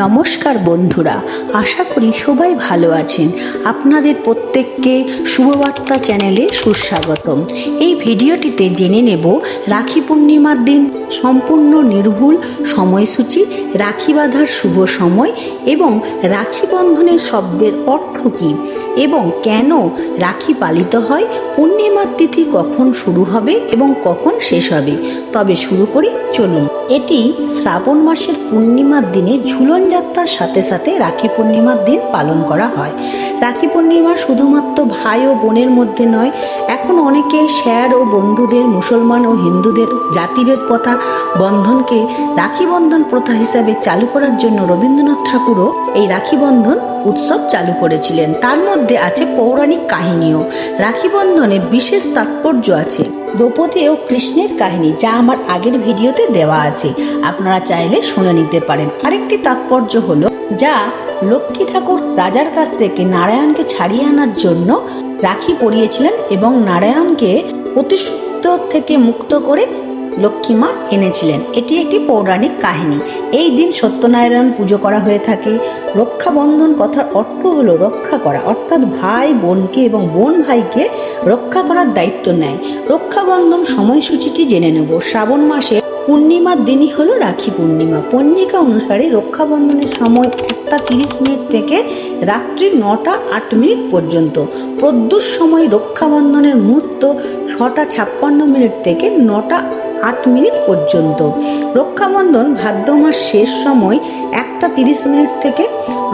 নমস্কার বন্ধুরা, আশা করি সবাই ভালো আছেন। আপনাদের প্রত্যেককে শুভবার্তা চ্যানেলে সুস্বাগতম। এই ভিডিওটিতে জেনে নেব, রাখি পূর্ণিমার দিন সম্পূর্ণ নির্ভুল সময়সূচি, রাখি বাঁধার শুভ সময় এবং রাখি বন্ধনের শব্দের অর্থ কী এবং কেন রাখি পালিত হয়, পূর্ণিমার তিথি কখন শুরু হবে এবং কখন শেষ হবে। তবে শুরু করি, চলুন। এটি শ্রাবণ মাসের পূর্ণিমার দিনে ঝুলন যাত্রার সাথে সাথে রাখি পূর্ণিমার দিন পালন করা হয়। রাখি পূর্ণিমা শুধুমাত্র ভাই ও বোনের মধ্যে নয়, এখন অনেকে স্যার ও বন্ধুদের, মুসলমান ও হিন্দুদের জাতিভেদ প্রথা বন্ধনকে রাখি বন্ধন প্রথা হিসাবে চালু করার জন্য রবীন্দ্রনাথ ঠাকুরও এই রাখি বন্ধন উৎসব চালু করেছিলেন। তার মধ্যে আছে পৌরাণিক কাহিনীও। রাখি বন্ধনে বিশেষ তাৎপর্য আছে। দ্রৌপদী ও কৃষ্ণের কাহিনী, যা আমার আগের ভিডিওতে দেওয়া আছে। আপনারা চাইলে শুনে নিতে পারেন। আরেকটি তাৎপর্য হলো, যা লক্ষ্মী ঠাকুর রাজার কাছ থেকে নারায়ণকে ছাড়িয়ে আনার জন্য রাখি পরিয়েছিলেন এবং নারায়ণকে প্রতিশুদ্ধ থেকে মুক্ত করে লক্ষ্মীমা এনেছিলেন। এটি একটি পৌরাণিক কাহিনী। এই দিন সত্যনারায়ণ পুজো করা হয়ে থাকে। রক্ষাবন্ধন কথার অর্থ হলো রক্ষা করা। অর্থাৎ ভাই বোনকে এবং বোন ভাইকে রক্ষা করার দায়িত্ব নেয়। রক্ষাবন্ধন সময়সূচিটি জেনে নেব। শ্রাবণ মাসে পূর্ণিমার দিনই হলো রাখি পূর্ণিমা। পঞ্জিকা অনুসারে রক্ষাবন্ধনের সময় একটা তিরিশ মিনিট থেকে রাত্রি নটা আট মিনিট পর্যন্ত। প্রদ্যুৎ সময় রক্ষাবন্ধনের মুহূর্ত ছটা ছাপ্পান্ন মিনিট থেকে নটা আট মিনিট পর্যন্ত। রক্ষাবন্ধন ভাদ্র মাস শেষ সময় একটা তিরিশ মিনিট থেকে।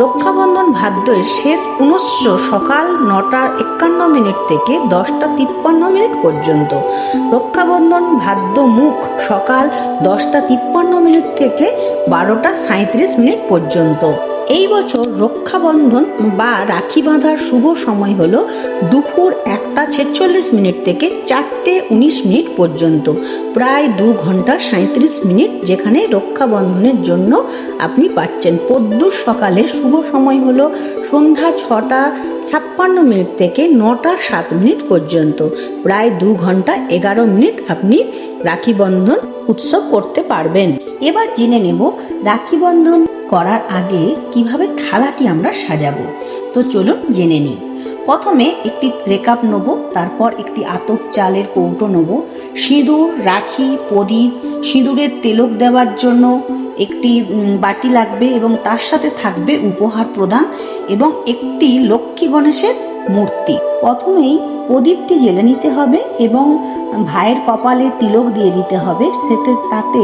রক্ষাবন্ধন ভাদ্রের শেষ পুনশ্চ সকাল নটা একান্ন মিনিট থেকে দশটা তিপ্পান্ন মিনিট পর্যন্ত। রক্ষাবন্ধন ভাদ্র মুখ সকাল দশটা তিপ্পান্ন মিনিট থেকে বারোটা সাঁত্রিশ মিনিট পর্যন্ত। এই বছর রক্ষাবন্ধন বা রাখি বাঁধার শুভ সময় হল দুপুর একটা ছেচল্লিশ মিনিট থেকে চারটে উনিশ মিনিট পর্যন্ত। প্রায় দু ঘণ্টা সাঁত্রিশ মিনিট যেখানে রক্ষাবন্ধনের জন্য আপনি পাচ্ছেন। পদ্যুর সকালে শুভ সময় হলো সন্ধ্যা ছটা ছাপ্পান্ন মিনিট থেকে নটা সাত মিনিট পর্যন্ত। প্রায় দু ঘণ্টা এগারো মিনিট আপনি রাখি বন্ধন উৎসব করতে পারবেন। এবার জেনে নেব রাখি বন্ধন করার আগে কীভাবে থালাটি আমরা সাজাবো। তো চলুন জেনে নিই। প্রথমে একটি রেকাপ নেব, তারপর একটি আতপ চালের কৌটো নেব। সিঁদুর, রাখি, প্রদীপ, সিঁদুরের তেলক দেওয়ার জন্য একটি বাটি লাগবে এবং তার সাথে থাকবে উপহার প্রদান এবং একটি লক্ষ্মী গণেশের মূর্তি। প্রথমেই প্রদীপটি জেলে নিতে হবে এবং ভাইয়ের কপালে তিলক দিয়ে দিতে হবে, সেতে, তাতে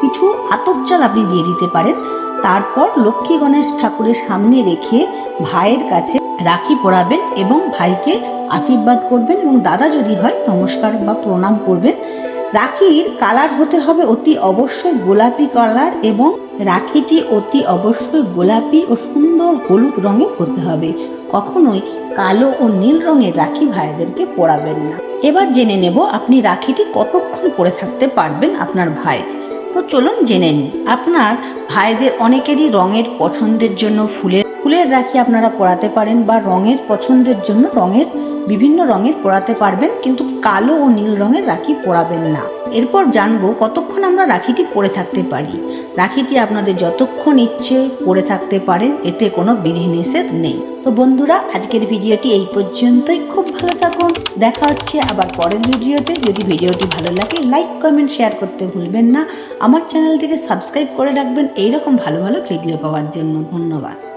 কিছু আতপ চাল আপনি দিয়ে দিতে পারেন। তারপর লক্ষ্মী গণেশ ঠাকুরের সামনে রেখে ভাইয়ের কাছে রাখি পরাবেন এবং ভাইকে আশীর্বাদ করবেন এবং দাদা যদি হয় নমস্কার বা প্রণাম করবেন। রাখির কালার হতে হবে অতি অবশ্যই গোলাপি কালার এবং রাখিটি অতি অবশ্যই গোলাপি ও সুন্দর হলুদ রঙের হতে হবে। কখনোই কালো ও নীল রঙের রাখি ভাইদেরকে পরাবেন না। এবার জেনে নেব আপনি রাখিটি কতক্ষণ পরে থাকতে পারবেন আপনার ভাই। তো চলুন জেনে নিই। আপনার ভাইদের অনেকেরই রঙের পছন্দের জন্য ফুলের ফুলের রাখি আপনারা পড়াতে পারেন বা রঙের পছন্দের জন্য রঙের, বিভিন্ন রঙের পড়াতে পারবেন, কিন্তু কালো ও নীল রঙের রাখি পড়াবেন না। এরপর জানব কতক্ষণ আমরা রাখিটি পরে থাকতে পারি। রাখিটি আপনাদের যতক্ষণ ইচ্ছে পরে থাকতে পারেন এতে কোনো বিধিনিষেধ নেই। তো বন্ধুরা, আজকের ভিডিওটি এই পর্যন্তই। খুব ভালো থাকুন। দেখা হচ্ছে আবার পরের ভিডিওতে। যদি ভিডিওটি ভালো লাগে, লাইক, কমেন্ট, শেয়ার করতে ভুলবেন না। আমার চ্যানেলটিকে সাবস্ক্রাইব করে রাখবেন। এইরকম ভালো ভালো ভিডিও পাওয়ার জন্য ধন্যবাদ।